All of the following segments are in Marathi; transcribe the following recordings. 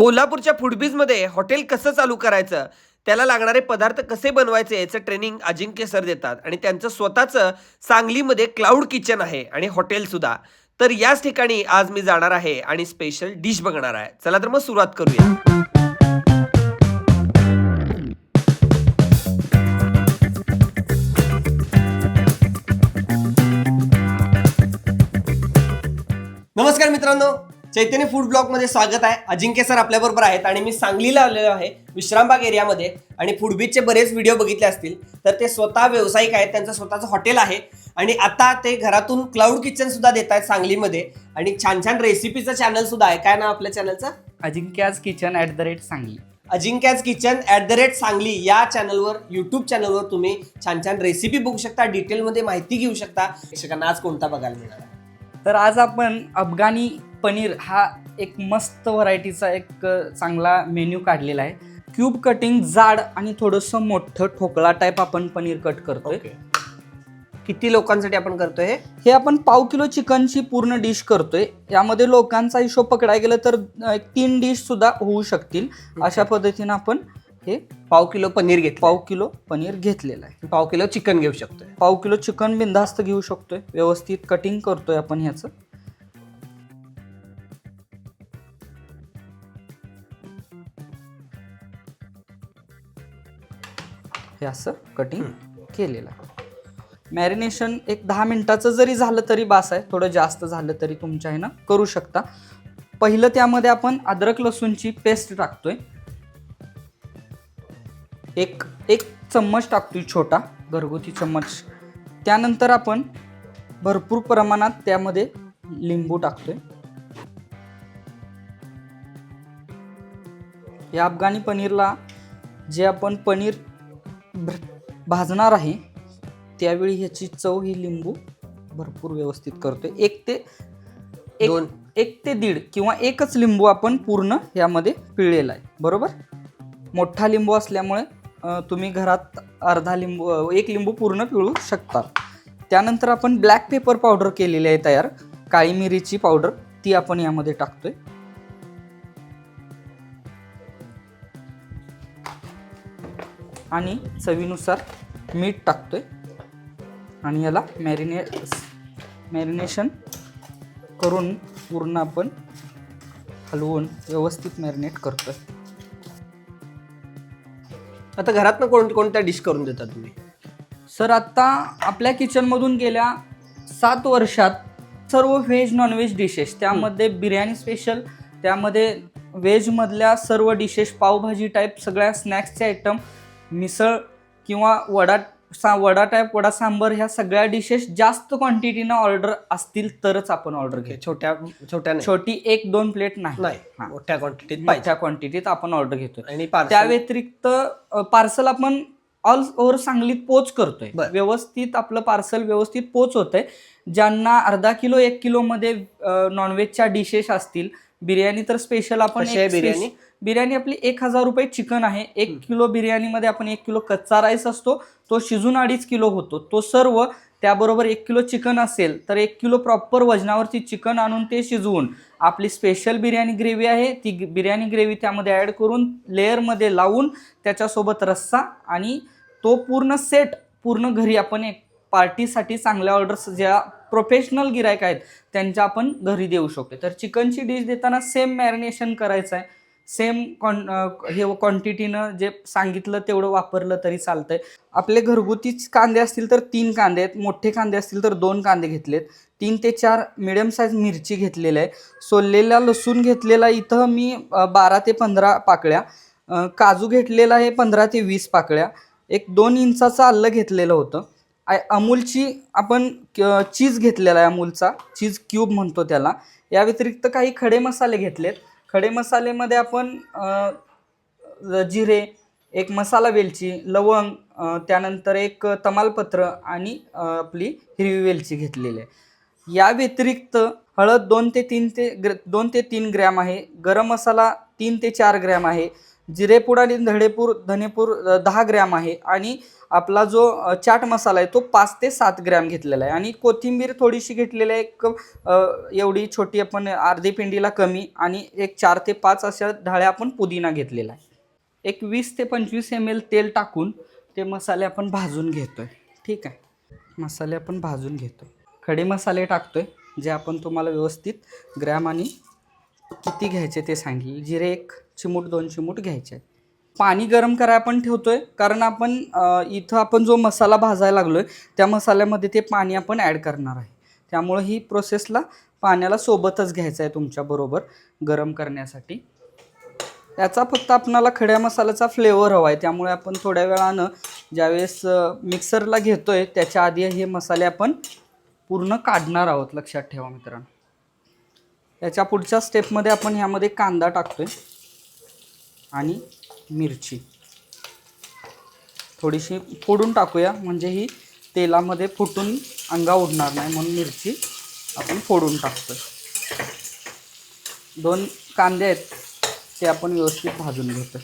कोल्हापूरच्या फुडबीजमध्ये हॉटेल कसं चालू करायचं? त्याला लागणारे पदार्थ कसे बनवायचे याचं ट्रेनिंग अजिंक्य सर देतात. आणि त्यांचं स्वतःचं सांगलीमध्ये क्लाउड किचन आहे आणि हॉटेलसुद्धा तर याच ठिकाणी आज मी जाणार आहे आणि स्पेशल डिश बघणार आहे. चला तर मग सुरुवात करूया. नमस्कार मित्रांनो. चैतन्य फूड ब्लॉगमध्ये स्वागत आहे. अजिंक्य सर आपल्या बरोबर आहेत आणि मी सांगलीला आलेलो आहे विश्रामबाग एरियामध्ये आणि फूडबीजचे बरेच व्हिडिओ बघितले असतील. तर ते स्वतः व्यावसायिक आहेत त्यांचं स्वतःचं हॉटेल आहे. आणि आता ते घरातून क्लाउड किचन सुद्धा देत आहेत सांगलीमध्ये. आणि छान छान रेसिपीचं चॅनल सुद्धा आहे. काय नाव आपल्या चॅनलचं Ajinkya's kitchen at the rate Sangli. Ajinkya's kitchen at the rate Sangli. या चॅनलवर युट्यूब चॅनलवर तुम्ही छान छान रेसिपी बघू शकता डिटेलमध्ये माहिती घेऊ शकता. प्रेक्षकांना आज कोणता बघायला आहे? तर आज आपण अफगाणी पनीर हा एक मस्त व्हरायटीचा एक चांगला मेन्यू काढलेला आहे. क्यूब कटिंग जाड आणि थोडंसं मोठं ठोकळा टाईप आपण पनीर कट करतोय. किती लोकांसाठी आपण करतोय हे? हे आपण पाव किलो चिकनची पूर्ण डिश करतोय. यामध्ये लोकांचा हिशोब पकडायला गेलं तर अ, एक तीन डिश सुद्धा होऊ शकतील. अशा पद्धतीनं आपण हे पाव किलो पनीर घेतलं पाव किलो पनीर घेतलेलं आहे. पाव किलो चिकन घेऊ शकतोय. पाव किलो चिकन बिंदास्त घेऊ शकतोय. व्यवस्थित कटिंग करतोय आपण ह्याचं. हे असं कटिंग केलेलं. आहे मॅरिनेशन एक दहा मिनिटाचं जरी झालं तरी बास आहे. थोडं जास्त झालं तरी तुमच्या ह्यानं करू शकता. पहिलं त्यामध्ये आपण अद्रक लसूणची पेस्ट टाकतोय. एक एक चम्मच टाकतोय छोटा घरगुती चम्मच. त्यानंतर आपण भरपूर प्रमाणात त्यामध्ये लिंबू टाकतोय. या अफगाणी पनीरला जे आपण पनीर भर- भाजणार आहे. त्यावेळी ह्याची चव ही लिंबू भरपूर व्यवस्थित करतोय. एक ते एक दोन. एक ते दीड किंवा एकच लिंबू आपण पूर्ण यामध्ये पिळलेला आहे. बरोबर? मोठा लिंबू असल्यामुळे तुम्ही घरात अर्धा लिंबू एक लिंबू पूर्ण पिळू शकता. त्यानंतर आपण ब्लॅक पेपर पावडर केलेली आहे तयार. काळी मिरीची पावडर ती आपण यामध्ये टाकतोय. आणि चवीनुसार मीठ टाकतोय. आणि याला मॅरिने मॅरिनेशन करून पूर्ण आपण हलवून व्यवस्थित मॅरिनेट करतोय. आता घरात कोण कोणत्या डिश करून देता तुम्ही? सर आत्ता आपल्या किचनमधून गेल्या सात वर्षात सर्व व्हेज नॉनव्हेज डिशेस त्यामध्ये बिर्याणी स्पेशल त्यामध्ये व्हेजमधल्या सर्व डिशेस पावभाजी टाईप सगळ्या स्नॅक्सचे आयटम मिसळ किंवा वडा सा वडा टाईप वडा सांबर ह्या सगळ्या डिशेस जास्त क्वांटिटीनं ऑर्डर असतील तरच आपण ऑर्डर घेतो छोट्या छोट्या. छोटी एक दोन प्लेट नाही. मोठ्या क्वांटिटीत मोठ्या क्वांटिटीत आपण ऑर्डर घेतो आणि त्या व्यतिरिक्त पार्सल आपण ऑल ओव्हर सांगलीत पोच करतोय. व्यवस्थित आपलं पार्सल व्यवस्थित पोच होतंय ज्यांना अर्धा किलो एक किलो मध्ये नॉनव्हेजच्या डिशेस असतील बिर्याणी तर स्पेशल आपण बिर्याणी? बिर्याणी आपली एक हजार रुपये चिकन आहे. एक किलो बिर्याणीमध्ये आपण एक किलो कच्चा राईस असतो. तो शिजून अडीच किलो होतो. तो सर्व त्याबरोबर एक किलो चिकन असेल तर एक किलो प्रॉपर वजनावरती चिकन आणून ते शिजवून आपली स्पेशल बिर्याणी ग्रेव्ही आहे. ती बिर्याणी ग्रेव्ही त्यामध्ये ॲड करून लेअरमध्ये लावून त्याच्यासोबत रस्सा आणि तो पूर्ण सेट पूर्ण घरी आपण एक पार्टीसाठी चांगल्या ऑर्डर्स ज्या प्रोफेशनल गिरायक आहेत त्यांच्या आपण घरी देऊ शकतो. तर चिकनची डिश देताना सेम मॅरिनेशन करायचं आहे. सेम कॉन हे क्वांटिटीनं जे सांगितलं तेवढं वापरलं तरी चालतंय. आपले घरगुतीच कांदे असतील तर तीन कांदे आहेत मोठे कांदे असतील तर दोन कांदे घेतलेत. तीन ते चार मिडियम साईज मिरची घेतलेल्या आहे सोललेला लसूण घेतलेला इथं मी बारा ते पंधरा पाकळ्या काजू घेतलेला आहे पंधरा ते वीस पाकळ्या एक दोन इंचाचं आल्लं घेतलेलं होतं. आय- अमूलची आपण क- चीज घेतलेला आहे अमूलचा चीज क्यूब म्हणतो त्याला. या व्यतिरिक्त काही खडे मसाले घेतलेत. खडे मसालेमध्ये आपण जिरे एक मसाला वेलची लवंग त्यानंतर एक तमालपत्र आणि आपली हिरवी वेलची घेतलेली आहे. या व्यतिरिक्त हळद दोन ते तीन ते ग्र दोन ते तीन ग्रॅम आहे गरम मसाला तीन ते चार ग्रॅम आहे जिरेपूड आणि धडेपूर धनेपूर दहा ग्रॅम आहे आणि आपला जो चाट मसाला आहे तो पाच ते सात ग्रॅम घेतलेला आहे. आणि कोथिंबीर थोडीशी घेतलेली आहे. एक एवढी छोटी आपण अर्धी पिंडीला कमी आणि एक चार ते पाच अशा ढाळ्या आपण पुदिना घेतलेला आहे. एक वीस ते पंचवीस एम एल तेल टाकून ते मसाले आपण भाजून घेतो आहे ठीक आहे? मसाले आपण भाजून घेतो आहे खडे मसाले टाकतो आहे जे आपण तुम्हाला व्यवस्थित ग्रॅम आणि किती घ्यायचे ते सांगितले जिरे एक चिमूट दोन चिमूट घ्यायचे आहेत. पाणी गरम करायला आपण ठेवतोय. कारण आपण इथं आपण जो मसाला भाजायला लागलोय त्या मसाल्यामध्ये ते पाणी आपण ॲड करणार आहे. त्यामुळे ही प्रोसेसला पाण्याला सोबतच घ्यायचं आहे तुमच्याबरोबर गरम करण्यासाठी. त्याचा फक्त आपणाला खड्या मसाल्याचा फ्लेवर हवा आहे. त्यामुळे आपण थोड्या वेळानं ज्यावेळेस मिक्सरला मिक्सरला घेतोय त्याच्या आधी हे मसाले आपण पूर्ण काढणार आहोत. लक्षात ठेवा मित्रांनो. याच्या पुढच्या स्टेपमध्ये आपण ह्यामध्ये कांदा टाकतोय. आणि मिरची. थोडीशी फोडून टाकूया म्हणजे ही तेलामध्ये फुटून अंगा उडणार नाही म्हणून मिरची आपण फोडून टाकतो दोन कांदे आहेत ते आपण व्यवस्थित भाजून घेतो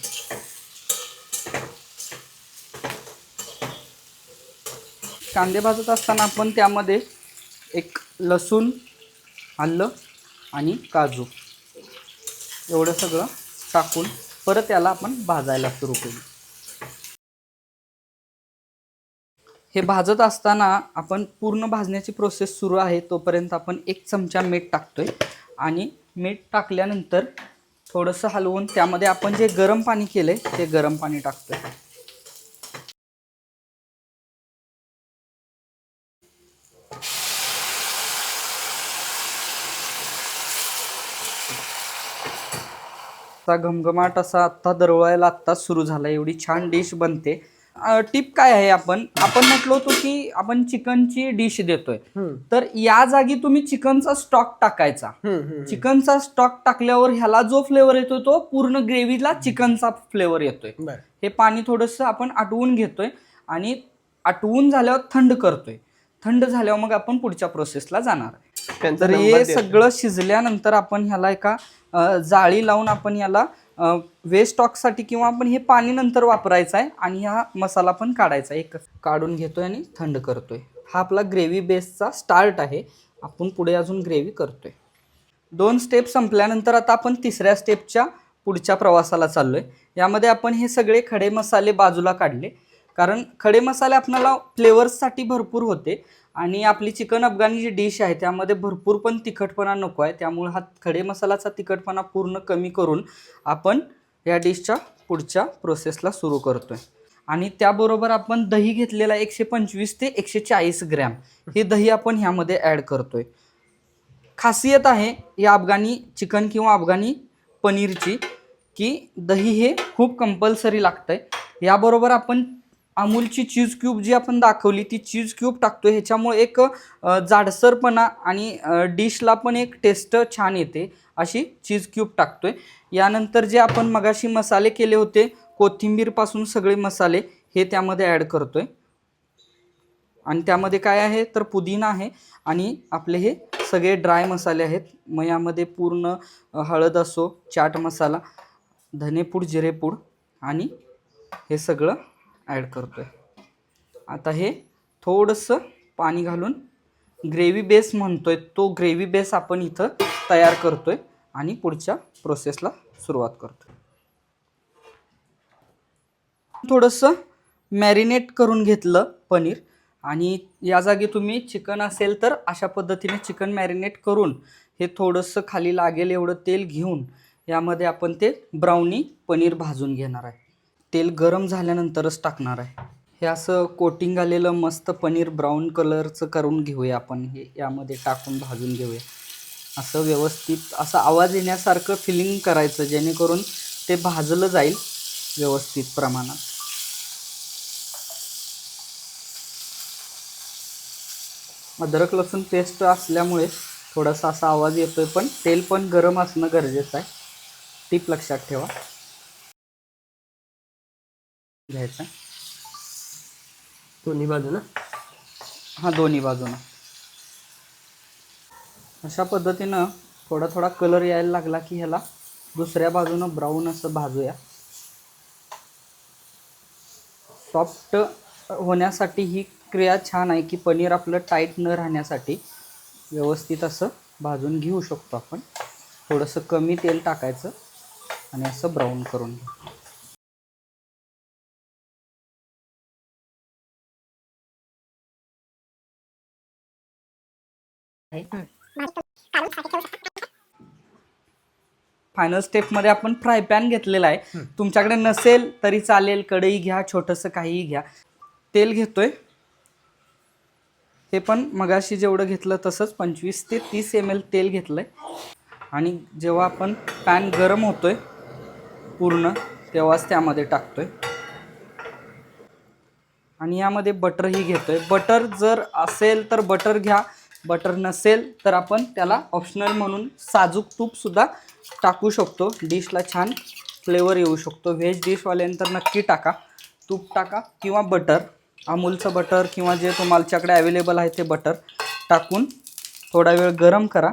कांदे भाजत असताना आपण त्यामध्ये एक लसूण आलं आणि काजू एवढं सगळं टाकून परत याला आपण भाजायला सुरू करू. हे भाजत असताना आपण पूर्ण भाजण्याची प्रोसेस सुरू आहे तोपर्यंत आपण एक चमचा मीठ टाकतोय. आणि मीठ टाकल्यानंतर थोडंसं हलवून त्यामध्ये आपण जे गरम पाणी केलंय ते गरम पाणी टाकतोय. चा घमघमाट असा आत्ता दरवळायला आत्ताच सुरू झाला. एवढी छान डिश बनते. टिप काय आहे आपण? आपण म्हटलो होतो की आपण चिकनची डिश देतोय. तर या जागी तुम्ही चिकनचा स्टॉक टाकायचा. चिकनचा स्टॉक टाकल्यावर ह्याला जो फ्लेवर येतो तो पूर्ण ग्रेव्हीला चिकनचा फ्लेवर येतोय. हे पाणी थोडंसं आपण आटवून घेतोय आणि आटवून झाल्यावर थंड करतोय. थंड झाल्यावर मग आपण पुढच्या प्रोसेसला जाणार. तर हे. सगळं शिजल्यानंतर आपण ह्याला एका जाळी लावून आपण याला वेस्ट स्टॉकसाठी किंवा आपण हे पाणी नंतर वापरायचं आहे आणि हा मसाला पण काढायचा आहे. एक काढून घेतोय आणि थंड करतोय. हा आपला ग्रेव्ही बेसचा स्टार्ट आहे. आपण पुढे अजून ग्रेव्ही करतोय. दोन स्टेप संपल्यानंतर आता आपण तिसऱ्या स्टेपच्या पुढच्या प्रवासाला चाललोय. यामध्ये आपण हे सगळे खडे मसाले बाजूला काढले. कारण खडे मसाले आपल्याला फ्लेवर्ससाठी भरपूर होते. आणि आपली चिकन अफगाणी जी डिश आहे त्यामध्ये भरपूर पण तिखटपणा नको आहे. त्यामुळे हा खडे मसाल्याचा तिखटपणा पूर्ण कमी करून आपण या डिशच्या पुढच्या प्रोसेसला सुरू करतो आहे आणि त्याबरोबर आपण दही घेतलेला एकशे पंचवीस ते एकशे चाळीस ग्रॅम हे दही आपण ह्यामध्ये ॲड करतोय. खासियत आहे या अफगाणी चिकन किंवा अफगाणी पनीरची की दही हे खूप कंपल्सरी लागतं आहे याबरोबर आपण अमूलची चीज क्यूब जी आपण दाखवली ती चीज क्यूब टाकतो ह्याच्यामुळे एक जाडसरपणा आणि डिशला पण एक टेस्ट छान येते. अशी चीज क्यूब टाकतोय. यानंतर जे आपण मगाशी मसाले केले होते कोथिंबीरपासून सगळे मसाले हे त्यामध्ये ॲड करतोय. आणि त्यामध्ये काय आहे? तर पुदिना आहे आणि आपले हे सगळे ड्राय मसाले आहेत. मग यामध्ये पूर्ण हळद असो चाट मसाला धनेपूड जिरेपूड आणि हे सगळं ॲड करतो आहे आता हे थोडंसं पाणी घालून ग्रेव्ही बेस म्हणतो आहे तो ग्रेव्ही बेस आपण इथं तयार करतो आहे आणि पुढच्या प्रोसेसला सुरुवात करतो थोडंसं मॅरिनेट करून घेतलं पनीर आणि या जागी तुम्ही चिकन असेल तर अशा पद्धतीने चिकन मॅरिनेट करून हे थोडंसं खाली लागेल एवढं तेल घेऊन यामध्ये आपण ते ब्राउनी पनीर भाजून घेणार आहे. तेल गरम झाल्यानंतरच टाकणार आहे. हे असं कोटिंग आलेलं मस्त पनीर ब्राऊन कलरचं करून घेऊया आपण. हे यामध्ये टाकून भाजून घेऊया. असं व्यवस्थित असा आवाज येण्यासारखं फिलिंग करायचं जेणेकरून ते भाजलं जाईल व्यवस्थित प्रमाणात. अद्रक लसूण पेस्ट असल्यामुळे थोडासा असा आवाज येतोय पण तेल पण गरम असणं गरजेचं आहे. टीप लक्षात ठेवा. घ्यायचा. दोन्ही बाजूनं? हां दोन्ही बाजूनं. अशा पद्धतीनं थोडा थोडा कलर यायला लागला की ह्याला दुसऱ्या बाजूनं ब्राऊन असं भाजूया. सॉफ्ट होण्यासाठी ही क्रिया छान आहे की पनीर आपलं टाईट न राहण्यासाठी व्यवस्थित असं भाजून घेऊ शकतो आपण. थोडंसं कमी तेल टाकायचं आणि असं ब्राऊन करून घ्या. फायनल स्टेपमध्ये आपण फ्राय पॅन घेतलेला आहे. तुमच्याकडे नसेल तरी चालेल कढई घ्या छोटंसं काहीही घ्या. तेल घेतोय. हे पण मगाशी जेवढं घेतलं तसंच पंचवीस ते तीस एम एल तेल घेतलंय. आणि जेव्हा आपण पॅन गरम होतोय पूर्ण तेव्हाच त्यामध्ये टाकतोय. आणि यामध्ये बटरही घेतोय. बटर जर असेल तर बटर घ्या. बटर नसेल तर आपण त्याला ऑप्शनल म्हणून साजूक तूपसुद्धा टाकू शकतो. डिशला छान फ्लेवर येऊ शकतो. व्हेज डिशवाल्यानंतर नक्की टाका. तूप टाका किंवा बटर अमूलचं बटर किंवा जे तुमच्याकडे अवेलेबल आहे ते बटर टाकून थोडा वेळ गरम करा.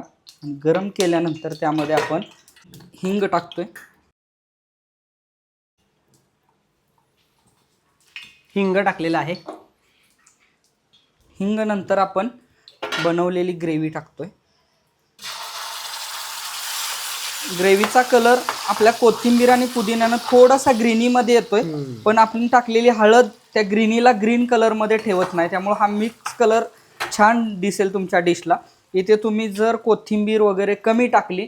गरम केल्यानंतर त्यामध्ये आपण हिंग टाकतोय. हिंग टाकलेलं आहे. हिंग नंतर आपण बनवलेली ग्रेव्ही टाकतोय. ग्रेव्हीचा कलर आपल्या कोथिंबीर आणि पुदिन्यानं थोडासा ग्रीनीमध्ये येतोय. पण आपण टाकलेली हळद त्या ग्रीनीला ग्रीन कलरमध्ये ठेवत नाही. त्यामुळे हा मिक्स कलर छान दिसेल तुमच्या डिशला इथे तुम्ही जर कोथिंबीर वगैरे कमी टाकली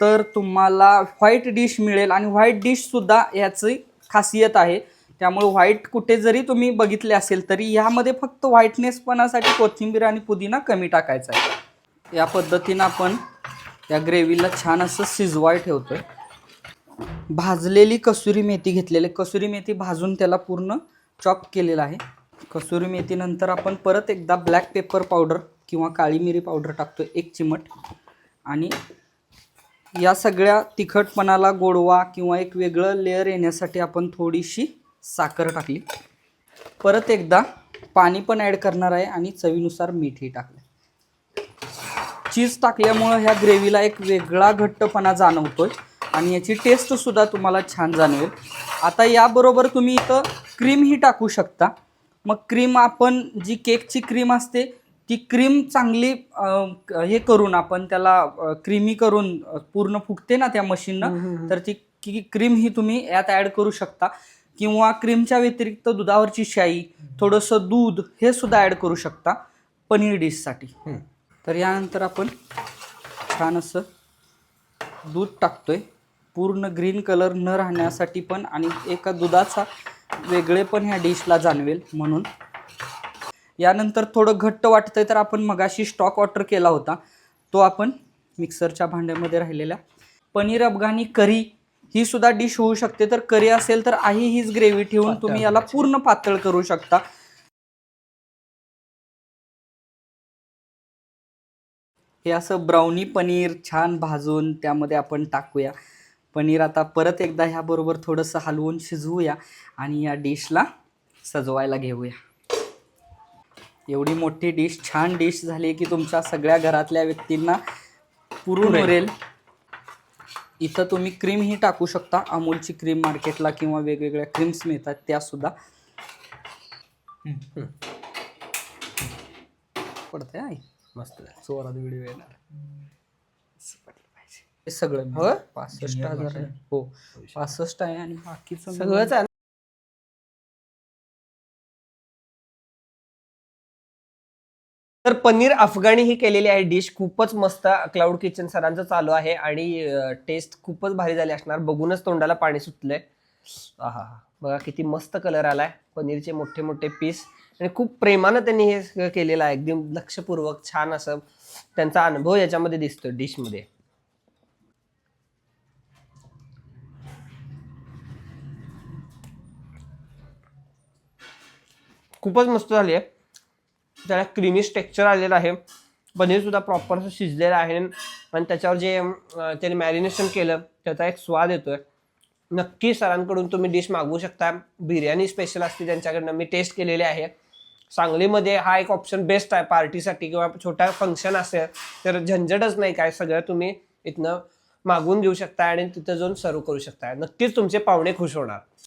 तर तुम्हाला व्हाईट डिश मिळेल. आणि व्हाईट डिशसुद्धा याची खासियत आहे. त्यामुळे व्हाईट कुठे जरी तुम्ही बघितले असेल तरी यामध्ये फक्त व्हाईटनेसपणासाठी कोथिंबीर आणि पुदिना कमी टाकायचा आहे. या पद्धतीनं आपण या ग्रेव्हीला छान असं शिजवाय ठेवतो आहे भाजलेली कसुरी मेथी घेतलेली कसुरी मेथी भाजून त्याला पूर्ण चॉप केलेला आहे. कसुरी मेथीनंतर आपण परत एकदा ब्लॅक पेपर पावडर किंवा काळी मिरी पावडर टाकतो एक चिमट. आणि या सगळ्या तिखटपणाला गोडवा किंवा एक वेगळं लेअर येण्यासाठी आपण थोडीशी साखर टाकली. परत एकदा पाणी पण ॲड करणार आहे आणि चवीनुसार मीठही टाकलं चीज टाकल्यामुळं ह्या ग्रेव्हीला एक वेगळा घट्टपणा जाणवतोय आणि याची टेस्टसुद्धा तुम्हाला छान जाणवेल. आता याबरोबर तुम्ही इथं क्रीमही टाकू शकता. मग क्रीम आपण जी केकची क्रीम असते ती क्रीम चांगली हे करून आपण त्याला क्रीमी करून पूर्ण फुगते ना त्या मशीननं तर ती की क्रीम ही तुम्ही यात ॲड करू शकता. किंवा क्रीमच्या व्यतिरिक्त दुधावरची शाई थोडंसं दूध हे सुद्धा ॲड करू शकता पनीर डिशसाठी. तर यानंतर आपण छान असं दूध टाकतोय. पूर्ण ग्रीन कलर न राहण्यासाठी पण आणि एका दुधाचा वेगळे पण ह्या डिशला जाणवेल म्हणून. यानंतर थोडं घट्ट वाटतंय तर आपण मगाशी स्टॉक ऑर्डर केला होता. तो आपण मिक्सरच्या भांड्यामध्ये राहिलेला. पनीर अफगाणी करी ही सुद्धा डिश होऊ शकते. तर करी असेल तर आहे हीच ग्रेव्ही ठेवून तुम्ही याला पूर्ण पातळ करू शकता. हे असं ब्राउनी पनीर छान भाजून त्यामध्ये आपण टाकूया. पनीर आता परत एकदा ह्याबरोबर थोडंसं हलवून शिजवूया आणि या डिशला सजवायला घेऊया. एवढी मोठी डिश छान डिश झाली की तुमच्या सगळ्या घरातल्या व्यक्तींना पुरून उरेल. इथं तुम्ही क्रीमही टाकू शकता. अमूलची क्रीम मार्केटला किंवा वेगवेगळ्या क्रीम्स मिळतात त्या सुद्धा. पडते आई? मस्त. चोरात व्हिडिओ येणार. हे सगळं मिळून? पासष्ट हजार आहे. हो. पासष्ट आहे आणि बाकीचं सगळंच आहे तर पनीर अफगाणी ही केलेली आहे डिश. खूपच मस्त क्लाउड किचन सरांचं चालू आहे आणि टेस्ट खूपच भारी झाली असणार. बघूनच तोंडाला पाणी सुटलंय. हा बघा किती मस्त कलर आलाय. पनीरचे मोठे मोठे पीस आणि खूप प्रेमानं त्यांनी हे केलेलं आहे. एकदम लक्षपूर्वक छान असं त्यांचा अनुभव याच्यामध्ये दिसतो डिशमध्ये खूपच मस्त झाली आहे. त्याला क्रीमी स्ट्रेक्चर आलेलं आहे. पनीर सुद्धा प्रॉपर असं शिजलेलं आहे. आणि त्याच्यावर जे त्याने मॅरिनेशन केलं त्याचा एक स्वाद येतोय. नक्की सरांकडून तुम्ही डिश मागवू शकता. बिर्याणी स्पेशल असते त्यांच्याकडनं. मी टेस्ट केलेली आहे. सांगलीमध्ये हा एक ऑप्शन बेस्ट आहे पार्टीसाठी किंवा छोटा फंक्शन असेल तर झंझटच नाही काय. सगळं तुम्ही इथनं मागवून घेऊ शकता आणि तिथं जाऊन सर्व करू शकता. नक्कीच तुमचे पाहुणे खुश होणार.